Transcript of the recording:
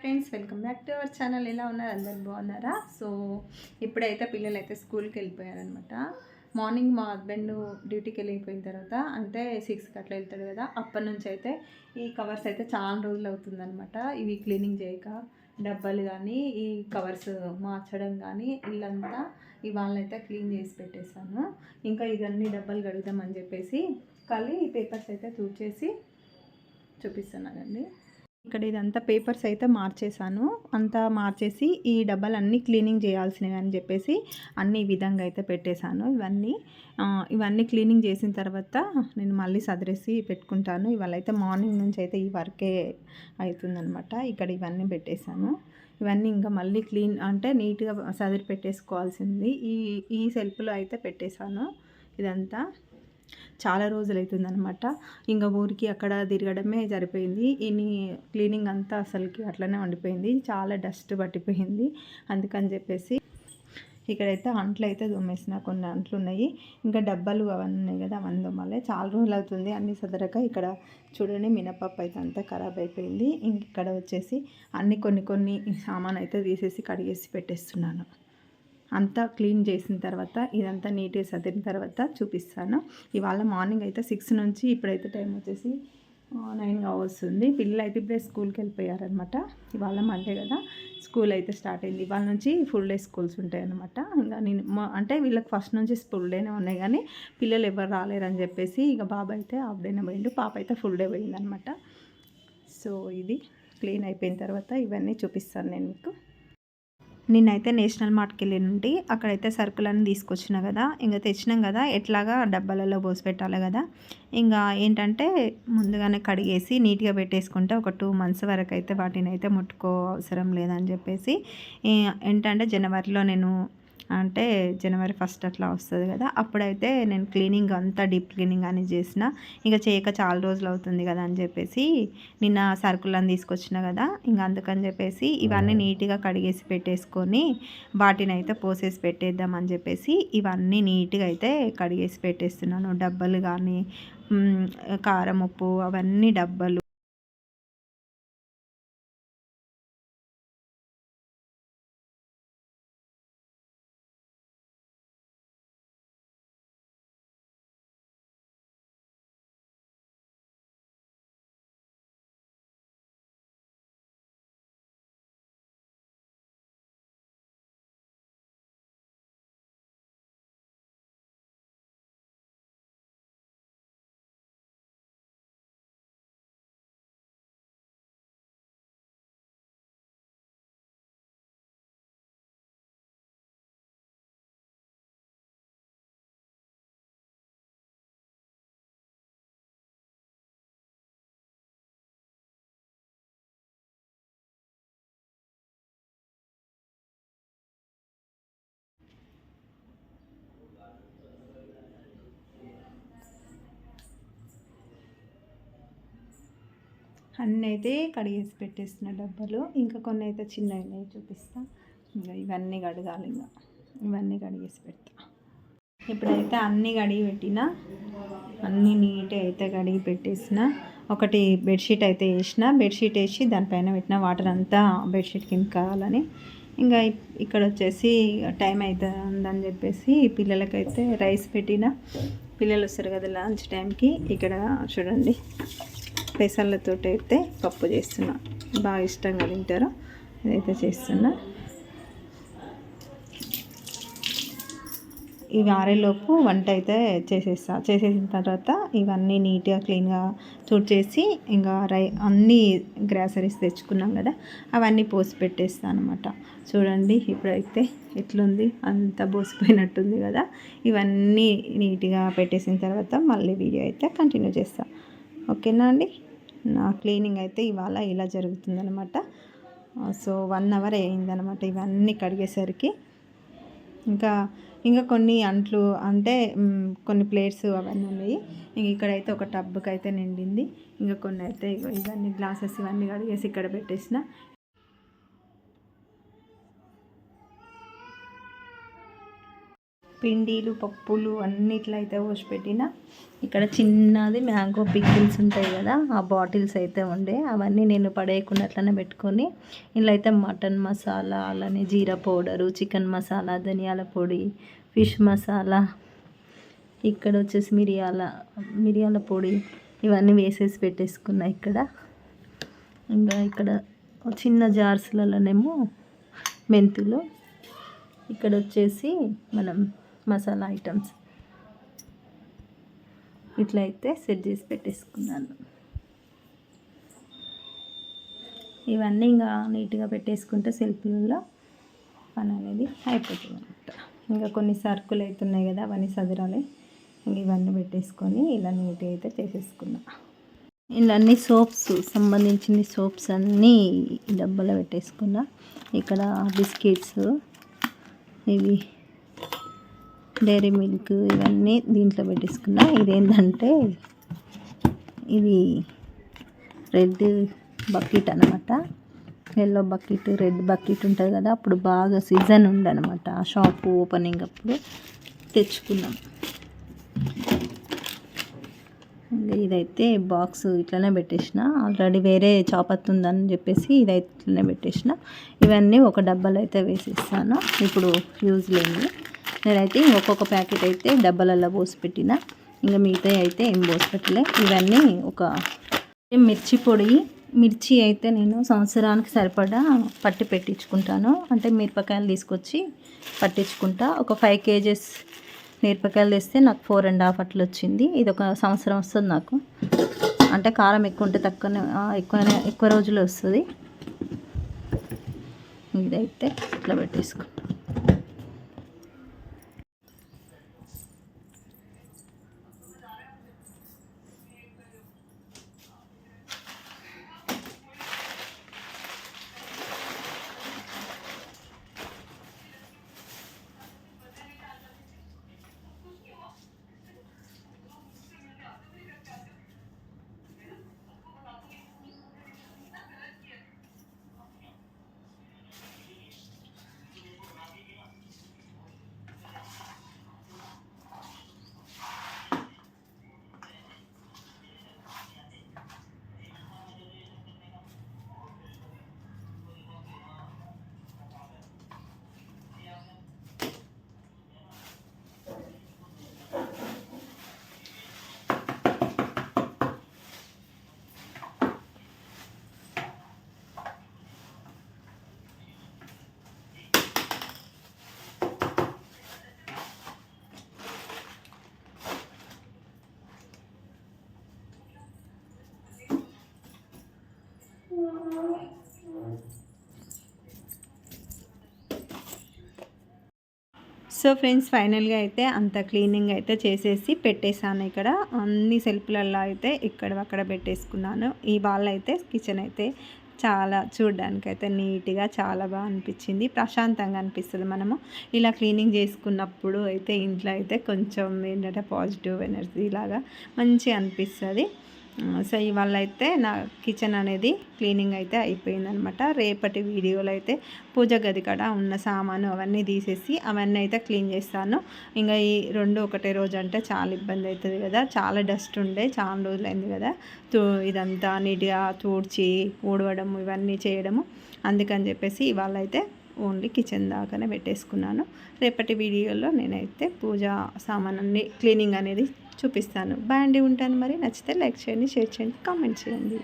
Friends welcome back to our channel ఎలా ఉన్నారు? అందరు బాగున్నారా? సో ఇప్పుడైతే పిల్లలు అయితే స్కూల్కి వెళ్ళిపోయారనమాట మార్నింగ్ మా హస్బెండ్ డ్యూటీకి వెళ్ళిపోయిన తర్వాత అంటే సిక్స్కి అట్లా వెళ్తాడు కదా అప్పటి నుంచి అయితే ఈ కవర్స్ అయితే చాలా రోజులు అవుతుందనమాట ఇవి క్లీనింగ్ చేయక డబ్బాలు కానీ ఈ కవర్స్ మార్చడం కానీ ఇల్లంతా ఇవాళ అయితే క్లీన్ చేసి పెట్టేశాను. ఇంకా ఇవన్నీ డబ్బాలు కడుగుదామని చెప్పేసి కళ్ళీ ఈ పేపర్స్ అయితే తూచేసి చూపిస్తున్నానండి. ఇక్కడ ఇదంతా పేపర్స్ అయితే మార్చేసాను అంతా మార్చేసి ఈ డబ్బాలు అన్నీ క్లీనింగ్ చేయాల్సినవి అని చెప్పేసి అన్ని విధంగా అయితే పెట్టేశాను. ఇవన్నీ ఇవన్నీ క్లీనింగ్ చేసిన తర్వాత నేను మళ్ళీ సదిరేసి పెట్టుకుంటాను. ఇవాళ అయితే మార్నింగ్ నుంచి అయితే ఈ వర్కే అవుతుందనమాట ఇక్కడ ఇవన్నీ పెట్టేశాను. ఇవన్నీ ఇంకా మళ్ళీ క్లీన్ అంటే నీట్గా సదిరి పెట్టేసుకోవాల్సింది. ఈ ఈ సెల్ఫ్లో అయితే పెట్టేశాను ఇదంతా. చాలా రోజులు అవుతుందనమాట ఇంకా ఊరికి అక్కడ తిరగడమే సరిపోయింది. ఇన్ని క్లీనింగ్ అంతా అసలుకి అట్లనే ఉండిపోయింది. చాలా డస్ట్ పట్టిపోయింది. అందుకని చెప్పేసి ఇక్కడైతే అంట్లు అయితే దుమ్మేసిన కొన్ని అంట్లు ఉన్నాయి ఇంకా డబ్బాలు అవన్నీ ఉన్నాయి కదా అవన్నీ దొమ్మాలి. చాలా రోజులు అవుతుంది అన్ని సదరక ఇక్కడ చూడండి మినపప్పు అయితే అంతా ఖరాబ్ అయిపోయింది. ఇంక ఇక్కడ వచ్చేసి అన్ని కొన్ని కొన్ని సామాన్ అయితే తీసేసి కడిగేసి పెట్టేస్తున్నాను. అంతా క్లీన్ చేసిన తర్వాత ఇదంతా నీట్గా సర్దిన తర్వాత చూపిస్తాను. ఇవాళ మార్నింగ్ అయితే సిక్స్ నుంచి ఇప్పుడైతే టైం వచ్చేసి నైన్ వస్తుంది పిల్లలు అయితే ఇప్పుడే స్కూల్కి వెళ్ళిపోయారనమాట ఇవాళ మండే కదా స్కూల్ అయితే స్టార్ట్ అయింది. ఇవాళ నుంచి ఫుల్ డే స్కూల్స్ ఉంటాయి అనమాట ఇంకా నేను అంటే వీళ్ళకి ఫస్ట్ నుంచి ఫుల్ డేనే ఉన్నాయి కానీ పిల్లలు ఎవరు రాలేరని చెప్పేసి ఇక బాబు అయితే హాఫ్ డేనే పోయిండు. పాప అయితే ఫుల్ డే పోయిందనమాట సో ఇది క్లీన్ అయిపోయిన తర్వాత ఇవన్నీ చూపిస్తాను నేను మీకు. నిన్నైతే నేషనల్ మార్ట్కి వెళ్ళినండి అక్కడైతే సరుకులన్నీ తీసుకొచ్చిన కదా ఇంకా తెచ్చినాం కదా ఎట్లాగా డబ్బాలలో పోసి పెట్టాలి కదా. ఇంకా ఏంటంటే ముందుగానే కడిగేసి నీట్గా పెట్టేసుకుంటే ఒక టూ మంత్స్ వరకు అయితే వాటిని అయితే ముట్టుకో అవసరం లేదని చెప్పేసి ఏంటంటే జనవరిలో నేను అంటే జనవరి ఫస్ట్ అట్లా వస్తుంది కదా. అప్పుడైతే నేను క్లీనింగ్ అంతా డీప్ క్లీనింగ్ అని చేసిన. ఇంకా చేయక చాలా రోజులు అవుతుంది కదా అని చెప్పేసి నిన్న సరుకులను తీసుకొచ్చిన కదా. ఇంకా అందుకని చెప్పేసి ఇవన్నీ నీట్గా కడిగేసి పెట్టేసుకొని వాటిని అయితే పోసేసి పెట్టేద్దాం అని చెప్పేసి ఇవన్నీ నీట్గా అయితే కడిగేసి పెట్టేస్తున్నాను. డబ్బలు కానీ కారం ఉప్పు అవన్నీ డబ్బలు. అన్నీ అయితే కడిగేసి పెట్టేసిన డబ్బాలు. ఇంకా కొన్ని అయితే చిన్నవి ఉన్నాయి చూపిస్తా. ఇంకా ఇవన్నీ కడగాలి ఇంకా. ఇవన్నీ కడిగేసి పెడతా. ఇప్పుడైతే అన్నీ కడిగి పెట్టిన అన్నీ నీట్గా అయితే కడిగి పెట్టేసిన. ఒకటి బెడ్షీట్ అయితే వేసిన. బెడ్షీట్ వేసి దానిపైన పెట్టిన. వాటర్ అంతా బెడ్షీట్ కింద కావాలని. ఇంకా ఇక్కడ వచ్చేసి టైం అవుతుందని చెప్పేసి పిల్లలకైతే రైస్ పెట్టిన. పిల్లలు వస్తారు కదా లంచ్ టైంకి. ఇక్కడ చూడండి. పెసర్లతో అయితే పప్పు చేస్తున్నా. బాగా ఇష్టంగా తింటారు. ఇదైతే చేస్తున్నా. ఇవి ఆరేలోపు వంట అయితే చేసేస్తా. చేసేసిన తర్వాత ఇవన్నీ నీట్గా క్లీన్గా తుడిచేసి ఇంకా రై అన్నీ గ్రాసరీస్ తెచ్చుకున్నాం కదా అవన్నీ పోసి పెట్టేస్తాను అనమాట చూడండి ఇప్పుడైతే ఎట్లుంది? అంతా పోసిపోయినట్టుంది కదా. ఇవన్నీ నీట్గా పెట్టేసిన తర్వాత మళ్ళీ వీడియో అయితే కంటిన్యూ చేస్తాను ఓకేనా అండి? నా క్లీనింగ్ అయితే ఇవాళ ఇలా జరుగుతుందనమాట సో వన్ అవర్ అయిందనమాట ఇవన్నీ కడిగేసరికి. ఇంకా ఇంకా కొన్ని అంట్లు అంటే కొన్ని ప్లేట్స్ అవన్నీ ఉన్నాయి. ఇంక ఇక్కడైతే ఒక టబ్కి అయితే నిండింది. ఇంకా కొన్ని అయితే ఇవన్నీ గ్లాసెస్ ఇవన్నీ కడిగేసి ఇక్కడ పెట్టేసిన. పిండిలు పప్పులు అన్నిట్లో అయితే పోసి పెట్టిన ఇక్కడ చిన్నది మ్యాంగో పిక్కిల్స్ ఉంటాయి కదా ఆ బాటిల్స్ అయితే ఉండే. అవన్నీ నేను పడేయకుండా అట్లనే పెట్టుకొని ఇందులో అయితే మటన్ మసాలా అలానే జీరా పౌడరు చికెన్ మసాలా ధనియాల పొడి ఫిష్ మసాలా ఇక్కడ వచ్చేసి మిరియాల మిరియాల పొడి ఇవన్నీ వేసేసి పెట్టేసుకున్నా ఇక్కడ. ఇంకా ఇక్కడ చిన్న జార్స్లలోనేమో మెంతులు. ఇక్కడ వచ్చేసి మనం మసాలా ఐటమ్స్. ఇట్లా అయితే సెట్ చేసి పెట్టేసుకున్నాను. ఇవన్నీ ఇంకా నీట్గా పెట్టేసుకుంటే సెల్ఫ్లలో పని అనేది అయిపోతుంది అనమాట ఇంకా కొన్ని సరుకులు అవుతున్నాయి కదా అవన్నీ సదరాలి. ఇంక ఇవన్నీ పెట్టేసుకొని ఇలా నీట్గా అయితే చేసేసుకున్నా. ఇలా అన్ని సోప్స్ సంబంధించిన సోప్స్ అన్నీ డబ్బాలో పెట్టేసుకున్నా. ఇక్కడ బిస్కెట్స్ ఇవి డైరీ మిల్క్ ఇవన్నీ దీంట్లో పెట్టేసుకున్నా. ఇదేంటంటే ఇది రెడ్ బకెట్ అనమాట ఎల్లో బకెట్ రెడ్ బకెట్ ఉంటుంది కదా అప్పుడు బాగా సీజన్ ఉండనమాట ఆ షాప్ ఓపెనింగ్ అప్పుడు తెచ్చుకున్నాం. ఇదైతే బాక్స్ ఇట్లనే పెట్టేసిన. ఆల్రెడీ వేరే చాపత్తి ఉందని చెప్పేసి ఇదైతే ఇట్లనే పెట్టేసిన. ఇవన్నీ ఒక డబ్బాలో అయితే వేసేస్తాను ఇప్పుడు యూజ్ లేని నేనైతే ఒక్కొక్క ప్యాకెట్ అయితే డబ్బాలలో పోసి పెట్టిన. ఇంకా మిగతా అయితే ఏం పోసి పెట్టలే. ఇవన్నీ ఒక మిర్చి పొడి. మిర్చి అయితే నేను సంవత్సరానికి సరిపడా పట్టి పెట్టించుకుంటాను. అంటే మిరపకాయలు తీసుకొచ్చి పట్టించుకుంటా. ఒక ఫైవ్ కేజెస్ మిరపకాయలు తెస్తే నాకు ఫోర్ అండ్ హాఫ్ అట్లా వచ్చింది. ఇది ఒక సంవత్సరం వస్తుంది నాకు. అంటే కారం ఎక్కువ ఉంటే తక్కువనే ఎక్కువనే ఎక్కువ రోజులు వస్తుంది. ఇదైతే ఇట్లా పెట్టేసుకో. సో ఫ్రెండ్స్ ఫైనల్గా అయితే అంత క్లీనింగ్ అయితే చేసేసి పెట్టేశాను ఇక్కడ. అన్ని సెల్ఫ్లలో అయితే ఇక్కడ అక్కడ పెట్టేసుకున్నాను. ఈ బాల్ అయితే కిచెన్ అయితే చాలా చూడడానికి అయితే నీట్గా చాలా బాగా అనిపించింది. ప్రశాంతంగా అనిపిస్తుంది మనము. ఇలా క్లీనింగ్ చేసుకున్నప్పుడు అయితే ఇంట్లో అయితే కొంచెం ఏంటంటే పాజిటివ్ ఎనర్జీ లాగా మంచిగా అనిపిస్తుంది. సో ఇవాళ అయితే నా కిచెన్ అనేది క్లీనింగ్ అయితే అయిపోయిందనమాట. రేపటి వీడియోలో అయితే పూజ గది కాడ ఉన్న సామాను అవన్నీ తీసేసి అవన్నీ అయితే క్లీన్ చేస్తాను. ఇంకా ఈ రెండు ఒకటే రోజు అంటే చాలా ఇబ్బంది అవుతుంది కదా. చాలా డస్ట్ ఉండే చాలా రోజులైంది కదా. తూ ఇదంతా నీట్గా తూడ్చి ఊడవడం ఇవన్నీ చేయడము. అందుకని చెప్పేసి ఇవాళ అయితే ఓన్లీ కిచెన్ దాకానే పెట్టేసుకున్నాను. రేపటి వీడియోలో నేనైతే పూజ సామాన్ అన్ని క్లీనింగ్ అనేది చూపిస్తాను. బాగా ఉంటాను మరి. నచ్చితే లైక్ చేయండి షేర్ చేయండి కామెంట్ చేయండి.